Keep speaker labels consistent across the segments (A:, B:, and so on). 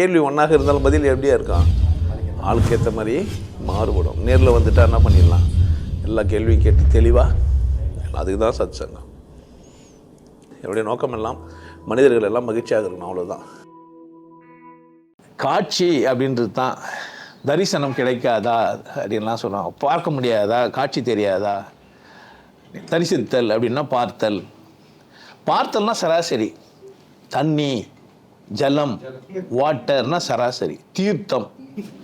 A: கேள்வி ஒன்றாக இருந்தாலும் பதில் எப்படியா இருக்கான் ஆளுக்கு ஏற்ற மாதிரி மாறுபடும். நேரில் வந்துட்டா என்ன பண்ணிடலாம்? எல்லா கேள்வியும் கேட்டு தெளிவாக அதுக்கு தான் சத் சங்கம் என்னுடைய நோக்கம் எல்லாம் மனிதர்கள் எல்லாம் மகிழ்ச்சியாக இருக்கணும் அவ்வளோதான் காட்சி அப்படின்றது தான் தரிசனம் கிடைக்காதா அப்படின்லாம் சொல்லுவாங்க பார்க்க முடியாதா? காட்சி தெரியாதா? தரிசித்தல் அப்படின்னா பார்த்தல். பார்த்தல்னா சராசரி தண்ணி ஜலம் வாட்டர்னா சராசரி. தீர்த்தம்.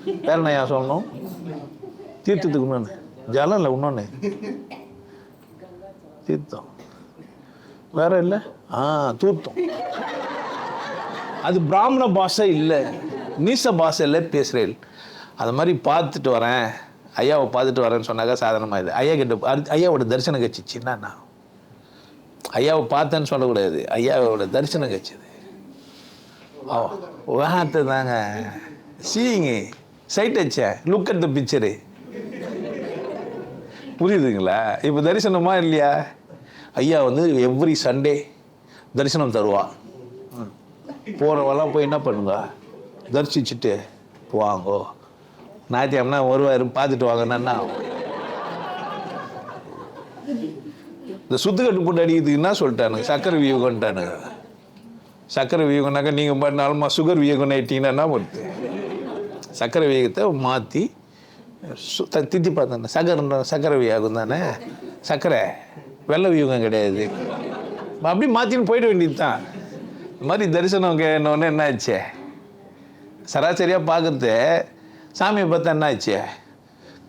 A: வேற என்ன ஏன் சொல்லணும்? தீர்த்தத்துக்கு இன்னொன்று ஜலம் இல்லை இன்னொன்று தீர்த்தம். வேற இல்லை? ஆ தூர்த்தம். அது பிராமண பாஷை இல்லை. நீச பாஷையில் பேசுகிறேன் அது மாதிரி பார்த்துட்டு வரேன். ஐயாவை பார்த்துட்டு வரேன்னு சொன்னாக்கா சாதாரணமாக இது. ஐயா கிட்ட ஐயாவோட தரிசனம் கட்சிச்சுன்னா நான் ஐயாவை பார்த்தேன்னு சொல்லக்கூடாது. ஐயாவோட தரிசனம் கட்சிது வார்த்தை தாங்க. சீங்க. சைட் வச்சேன் லுக் அட் த பிக்சரு புரியுதுங்களா? இப்போ தரிசனமா இல்லையா? ஐயா வந்து எவ்ரி சண்டே தரிசனம் தருவா. போகிறவெல்லாம் போய் என்ன பண்ணுங்க? தரிசிச்சுட்டு போவாங்கோ. ஞாயிற்றுக்கிழமை வருவார் பார்த்துட்டு வாங்கன்னா என்ன இந்த சுத்துக்கட்டு போட்டு அடிக்கிறதுக்கு என்ன சொல்லிட்டானுங்க சக்கரை வியூகன்ட்டானுங்க சக்கரை வியூகம்னாக்கா நீங்கள் பண்ணாலுமா சுகர் வியூகம் ஆகிட்டீங்கன்னா என்ன பண்ணுது சக்கரை வியூகத்தை மாற்றி சு திட்டி பார்த்தேன் சக்கரை சக்கரை வியூகம் தானே? சக்கரை வெள்ளை வியூகம் கிடையாது. அப்படி மாற்றின்னு போயிட வேண்டியது தான் இந்த மாதிரி தரிசனம் கேனோடனே என்ன ஆச்சு? சராசரியாக பார்க்குறது சாமியை பார்த்தா என்ன ஆச்சு?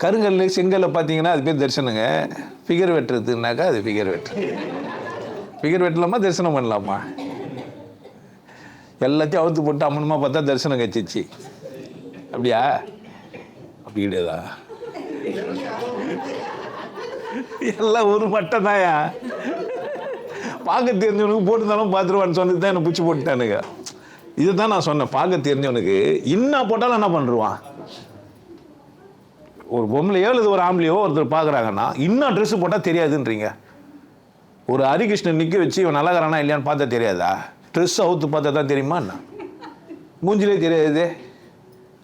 A: கருங்கல் செங்கல்ல பார்த்தீங்கன்னா அது பேர் தரிசனங்க. ஃபிகர் வெட்டுறதுனாக்கா அது ஃபிகர் வெட்டு ஃபிகர் வெட்டலாமா தரிசனம் பண்ணலாமா? எல்லாத்தையும் அவுத்து போட்டு அம்மனமாக பார்த்தா தரிசனம் கச்சிச்சு. அப்படியா? அப்படி கிடையாதா? எல்லாம் ஒரு மட்டம் தாயா பார்க்க தெரிஞ்சவனுக்கு போட்டுருந்தாலும் பார்த்துருவான்னு சொன்னது தான் என்னை பிடிச்சி போட்டுட்டானுங்க. இதுதான் நான் சொன்னேன் பார்க்க தெரிஞ்சவனுக்கு இன்னும் போட்டாலும் என்ன பண்ணுருவான் ஒரு பொம்பளையோ அல்லது ஒரு ஆம்பளையோ ஒருத்தர் பார்க்குறாங்கன்னா இன்னும் ட்ரெஸ்ஸு போட்டால் தெரியாதுன்றீங்க. ஒரு ஹரிகிருஷ்ணன் நிற்க வச்சு இவன் நல்லாகிறானா இல்லையான்னு பார்த்தா தெரியாதா? ட்ரெஸ் அவுத்து பார்த்தா தான் தெரியுமா என்ன? மூஞ்சிலே தெரியாது.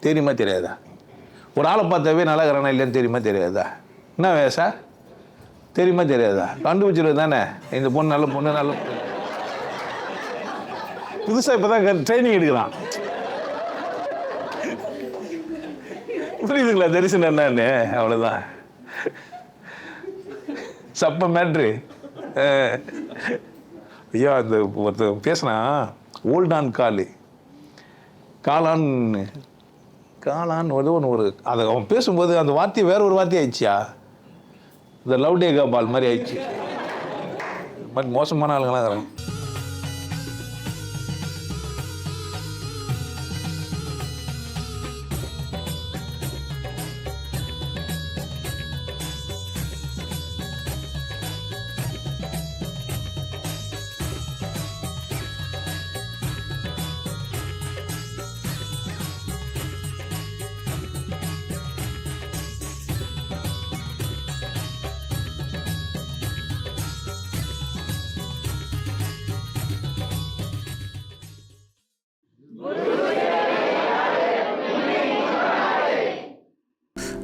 A: தெரியுமா தெரியாதா? ஒரு ஆளை பார்த்தாவே நல்லா இருக்கிறானா இல்லைன்னு தெரியுமா தெரியாதா? என்ன வேசா தெரியுமா தெரியாதா? கண்டுபிடிச்சிருவது தானே. இந்த பொண்ணு நல்ல பொண்ணு நல்ல புதுசாக இப்போ தான் ட்ரைனிங் எடுக்கிறான். புரியுதுங்களா? தரிசனம் என்னன்னு? அவ்வளோதான் சப்ப மேட்ரு ஐயா இந்த ஒருத்தன் ஓல்ட் ஓல்டான் காலு. காளான் காளான் ஏதோ ஒன்று ஒரு அதை அவன் பேசும்போது அந்த வார்த்தையை வேற ஒரு வார்த்தை ஆயிடுச்சியா? இந்த லவ் டே பால் மாதிரி ஆயிடுச்சு. மாதிரி மோசமான ஆளுங்களாம் இருக்கிறாங்க.